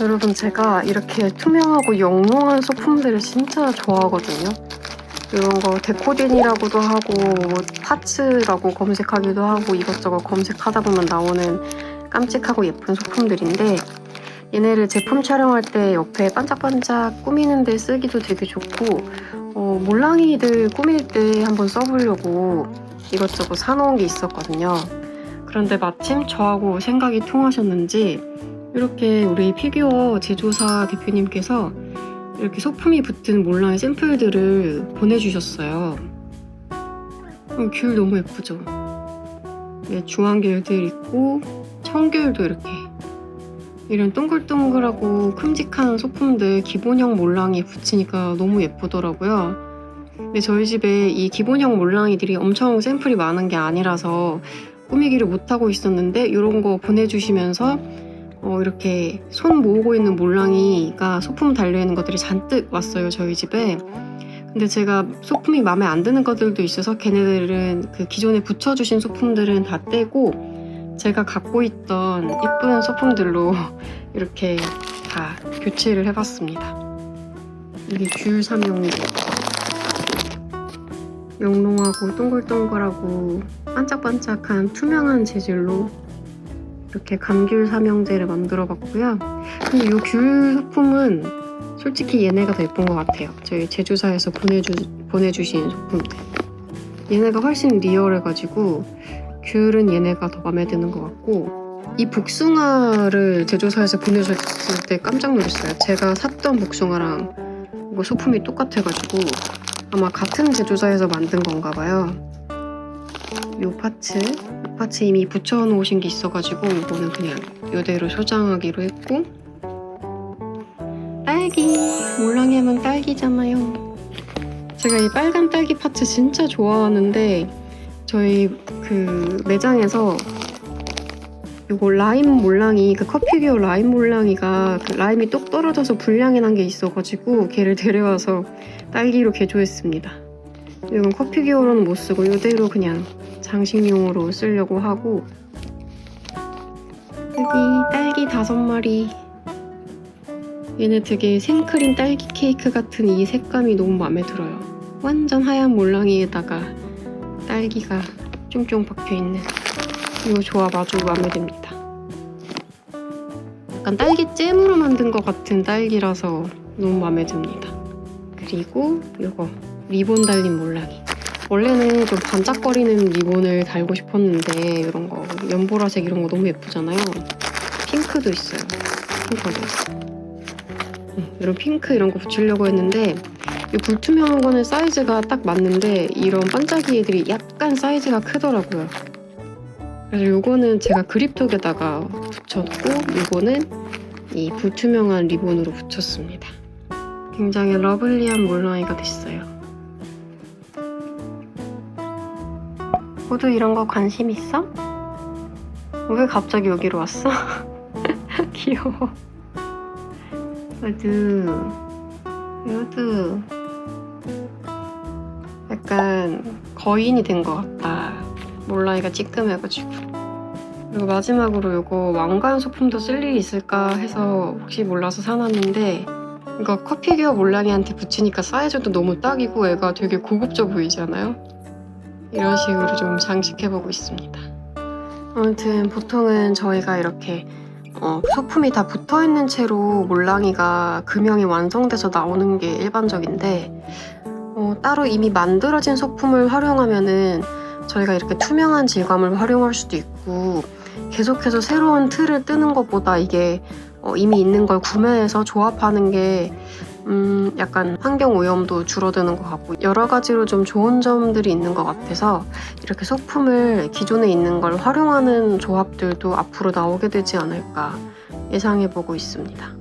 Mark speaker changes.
Speaker 1: 여러분 제가 이렇게 투명하고 영롱한 소품들을 진짜 좋아하거든요. 이런 거 데코딘이라고도 하고 뭐 파츠라고 검색하기도 하고 이것저것 검색하다 보면 나오는 깜찍하고 예쁜 소품들인데 얘네를 제품 촬영할 때 옆에 반짝반짝 꾸미는 데 쓰기도 되게 좋고 어, 몰랑이들 꾸밀 때 한번 써보려고 이것저것 사놓은 게 있었거든요. 그런데 마침 저하고 생각이 통하셨는지 이렇게 우리 피규어 제조사 대표님께서 이렇게 소품이 붙은 몰랑이 샘플들을 보내주셨어요. 어, 귤 너무 예쁘죠? 네, 중앙귤들 있고 청귤도 이렇게 이런 동글동글하고 큼직한 소품들 기본형 몰랑이 붙이니까 너무 예쁘더라고요. 근데 저희 집에 이 기본형 몰랑이들이 엄청 샘플이 많은 게 아니라서 꾸미기를 못하고 있었는데 이런 거 보내주시면서 어, 이렇게 손 모으고 있는 몰랑이가 소품 달려있는 것들이 잔뜩 왔어요 저희 집에. 근데 제가 소품이 마음에 안 드는 것들도 있어서 걔네들은 그 기존에 붙여주신 소품들은 다 떼고 제가 갖고 있던 예쁜 소품들로 이렇게 다 교체를 해봤습니다. 이게 귤 삼용이. 영롱하고 동글동글하고 반짝반짝한 투명한 재질로 이렇게 감귤 삼형제를 만들어 봤고요. 근데 이 귤 소품은 솔직히 얘네가 더 예쁜 것 같아요. 저희 제조사에서 보내주, 보내주신 소품들. 얘네가 훨씬 리얼해가지고 귤은 얘네가 더 마음에 드는 것 같고 이 복숭아를 제조사에서 보내주셨을 때 깜짝 놀랐어요. 제가 샀던 복숭아랑 이거 소품이 똑같아가지고 아마 같은 제조사에서 만든 건가 봐요. 요 파츠, 이 파츠 이미 붙여놓으신 게 있어가지고 이거는 그냥 이대로 소장하기로 했고 딸기! 몰랑이 하면 딸기잖아요. 제가 이 빨간 딸기 파츠 진짜 좋아하는데 저희 그 매장에서 요거 라임 몰랑이 그 커피기어 라임 몰랑이가 그 라임이 똑 떨어져서 불량이 난 게 있어가지고 걔를 데려와서 딸기로 개조했습니다. 이건 커피기어로는 못 쓰고 이대로 그냥 장식용으로 쓰려고 하고. 여기 딸기 다섯 마리. 얘네 되게 생크림 딸기 케이크 같은 이 색감이 너무 마음에 들어요. 완전 하얀 몰랑이에다가 딸기가 쫑쫑 박혀있는 이거 조합 아주 마음에 듭니다. 약간 딸기 잼으로 만든 것 같은 딸기라서 너무 마음에 듭니다. 그리고 이거 리본 달린 몰랑이 원래는 좀 반짝거리는 리본을 달고 싶었는데 이런 거 연보라색 이런 거 너무 예쁘잖아요. 핑크도 있어요. 핑크도. 음, 이런 핑크 이런 거 붙이려고 했는데 이 불투명한 거는 사이즈가 딱 맞는데 이런 반짝이 애들이 약간 사이즈가 크더라고요. 그래서 이거는 제가 그립톡에다가 붙였고 이거는 이 불투명한 리본으로 붙였습니다. 굉장히 러블리한 몰랑이가 됐어요. 모두 이런 거 관심 있어? 왜 갑자기 여기로 왔어? 귀여워. 요드, 요드. 약간 거인이 된 것 같다. 몰라이가 찌끔해가지고. 그리고 마지막으로 이거 왕관 소품도 쓸 일이 있을까 해서 혹시 몰라서 사놨는데 이거 커피기어 몰랑이한테 붙이니까 사이즈도 너무 딱이고 애가 되게 고급져 보이지 않아요? 이런 식으로 좀 장식해 보고 있습니다. 아무튼 보통은 저희가 이렇게 어, 소품이 다 붙어 있는 채로 몰랑이가 금형이 완성돼서 나오는 게 일반적인데 어, 따로 이미 만들어진 소품을 활용하면은 저희가 이렇게 투명한 질감을 활용할 수도 있고 계속해서 새로운 틀을 뜨는 것보다 이게 어, 이미 있는 걸 구매해서 조합하는 게 음, 약간 환경 오염도 줄어드는 것 같고 여러 가지로 좀 좋은 점들이 있는 것 같아서 이렇게 소품을 기존에 있는 걸 활용하는 조합들도 앞으로 나오게 되지 않을까 예상해 보고 있습니다.